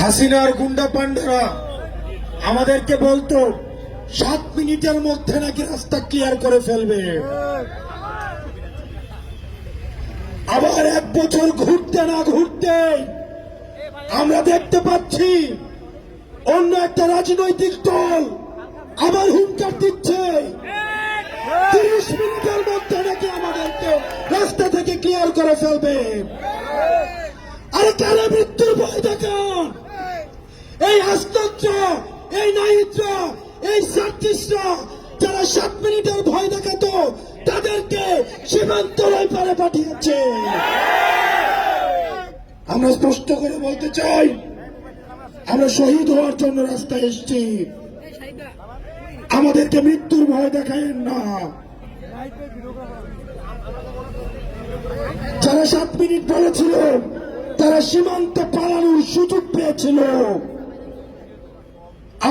হাসিনার গুন্ডা পান্ডারা আমাদেরকে বলতো, সাত মিনিটের মধ্যে নাকি রাস্তা ক্লিয়ার করে ফেলবে। আবার এক বছর ঘুরতে না ঘুরতে, আমরা দেখতে পাচ্ছি, অন্য একটা রাজনৈতিক দল আবার হুঙ্কার দিচ্ছে। তিরিশ মিনিটের মধ্যে নাকি আমাদেরকে রাস্তা থেকে ক্লিয়ার করে ফেলবে। কারা মৃত্যুর ভয় দেখান এই হাসনাত্রা এই নাহিদরা এই সার্টিস্টরা যারা সাত মিনিটের ভয় দেখাতো, তাদেরকে সীমান্ত পারে পাঠিয়েছে। আমরা স্পষ্ট করে বলতে চাই, আমরা শহীদ হওয়ার জন্য রাস্তায় এসেছি। আমাদেরকে মৃত্যুর ভয় দেখায়েন না। যারা সাত মিনিট বলেছিল তারা সীমান্তে পালানোর সুযোগ পেয়েছিল।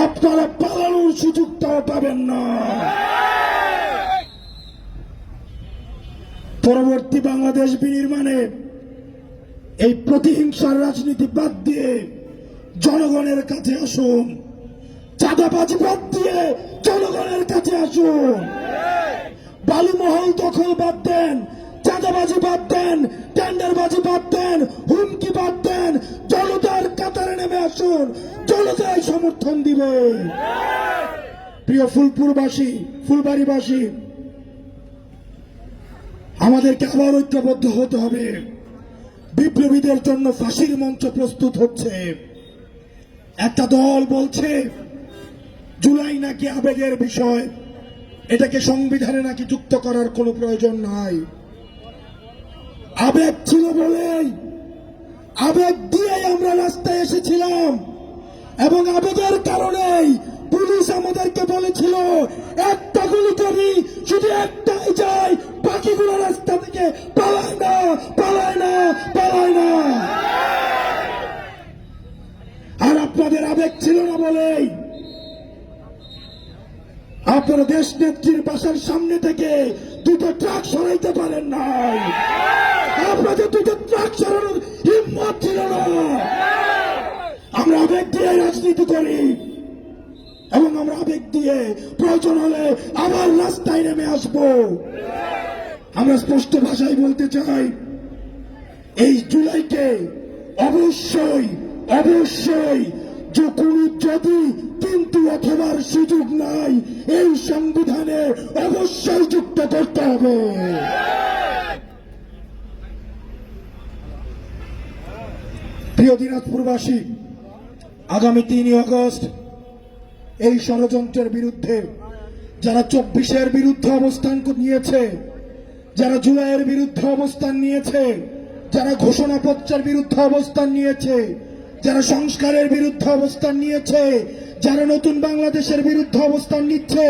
আপনারা পালানোর সুযোগটাও পাবেন না। পরবর্তী বাংলাদেশ বিনির্মাণে এই প্রতিহিংসার রাজনীতি বাদ দিয়ে জনগণের কাছে আসুন। চাঁদাবাজি বাদ দিয়ে জনগণের কাছে আসুন। বালুমহল দখল বাদ দেন। চাঁদাবাজি বাদ দেন, টেন্ডারবাজি বাদ দেন, হুমকি বাদ দেন, জনতার কাতারে নেমে আসুন, জনতাই সমর্থন দিবে। প্রিয় ফুলপুরবাসী, ফুলবাড়িবাসী, আমাদেরকে আবার ঐক্যবদ্ধ হতে হবে। বিপ্লবীদের জন্য ফাঁসির মঞ্চ প্রস্তুত হচ্ছে। একটা দল বলছে, জুলাই নাকি আবেগের বিষয়, এটাকে সংবিধানে নাকি যুক্ত করার কোনো প্রয়োজন নাই। আবেগ ছিল বলেই, আবেগ দিয়েই আমরা রাস্তায় এসেছিলাম। এবং আবেগের কারণেই পুলিশ আমাদেরকে বলেছিল, একটা গুলি করি শুধু একটাই যায় বাকিগুলো রাস্তা থেকে পালায় না পালায় না পালায় না। আর আপনাদের আবেগ ছিল না বলেই, আপনারা দেশ নেত্রীর বাসার সামনে থেকে দুটো ট্রাক সরাইতে পারেন নাই। হিম্মত ছিল না আমরা। আবেগ দিয়ে রাজনীতি করি। এবং আমরা আবেগ দিয়ে প্রয়োজন হলে আবার রাস্তায় নেমে আসব। আমরা স্পষ্ট ভাষায় বলতে চাই, এই জুলাইকে অবশ্যই অবশ্যই যে কোনো যদি কিন্তু অথবার সুযোগ নাই, এই সংবিধানে অবশ্যই যুক্ত করতে হবে। প্রিয় দিনাজপুরবাসী, আগামী তিনই আগস্ট এই ষড়যন্ত্রের বিরুদ্ধে যারা চব্বিশের বিরুদ্ধে অবস্থান নিয়েছে, যারা জুলাইয়ের বিরুদ্ধে অবস্থান নিয়েছে, যারা ঘোষণাপত্রের বিরুদ্ধে অবস্থান নিয়েছে, যারা সংস্কারের বিরুদ্ধে অবস্থান নিয়েছে, যারা নতুন বাংলাদেশের বিরুদ্ধে অবস্থান নিচ্ছে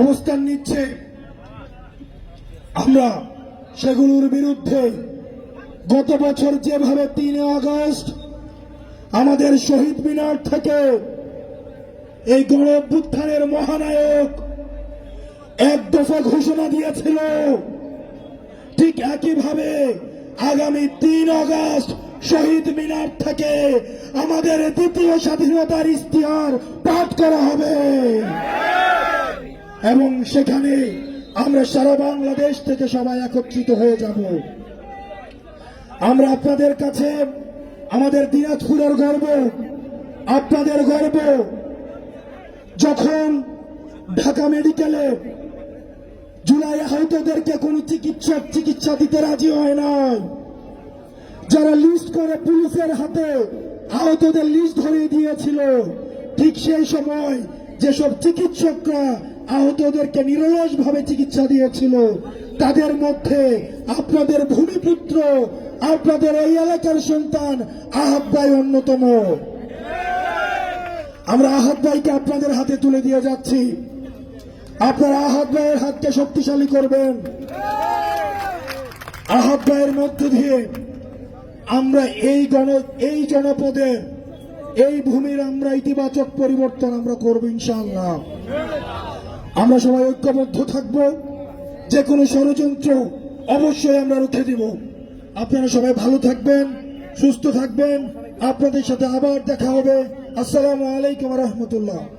অবস্থান নিচ্ছে, আমরা সেগুলোর বিরুদ্ধে গত বছর যেভাবে তিন আগস্ট আমাদের শহীদ মিনার থেকে এই গণ অভ্যুত্থানের মহানায়ক এক দফা ঘোষণা দিয়েছিল, ঠিক একইভাবে আগামী তিন আগস্ট শহীদ মিনার থেকে আমাদের দ্বিতীয় স্বাধীনতার ইস্তিহার পাঠ করা হবে। এবং সেখানে আমরা সারা বাংলাদেশ থেকে সবাই একত্রিত হয়ে যাব। আমরা আপনাদের কাছে আমাদের দিনাজপুরের গর্ব, আপনাদের গর্ব। যখন ঢাকা মেডিকেলে জুলাই আহতদেরকে কোনো চিকিৎসক, চিকিৎসা দিতে রাজি হয় নাই। যারা লিস্ট করে পুলিশের হাতে আহতদের লিস্ট ধরিয়ে দিয়েছিল, ঠিক সেই সময় যেসব চিকিৎসকরা আহতদেরকে নিরলস ভাবে চিকিৎসা দিয়েছিল। তাদের মধ্যে আপনাদের ভূমিপুত্র, আপনাদের এই এলাকার সন্তান আহাব ভাই অন্যতম। আমরা আহাব ভাইকে আপনাদের হাতে তুলে দিয়ে যাচ্ছি। আপনারা আহাব ভাইয়ের হাতকে শক্তিশালী করবেন। আহাব ভাইয়ের মধ্য দিয়ে আমরা এই গণ, এই জনপদে, এই ভূমির আমরা ইতিবাচক পরিবর্তন আমরা করব ইনশাআল্লাহ। আমরা সবাই ঐক্যবদ্ধ থাকব। যে কোনো ষড়যন্ত্র অবশ্যই আমরা রুখে দিব। আপনারা সবাই ভালো থাকবেন, সুস্থ থাকবেন। আপনাদের সাথে আবার দেখা হবে। আসসালামু আলাইকুম রহমতুল্লাহ।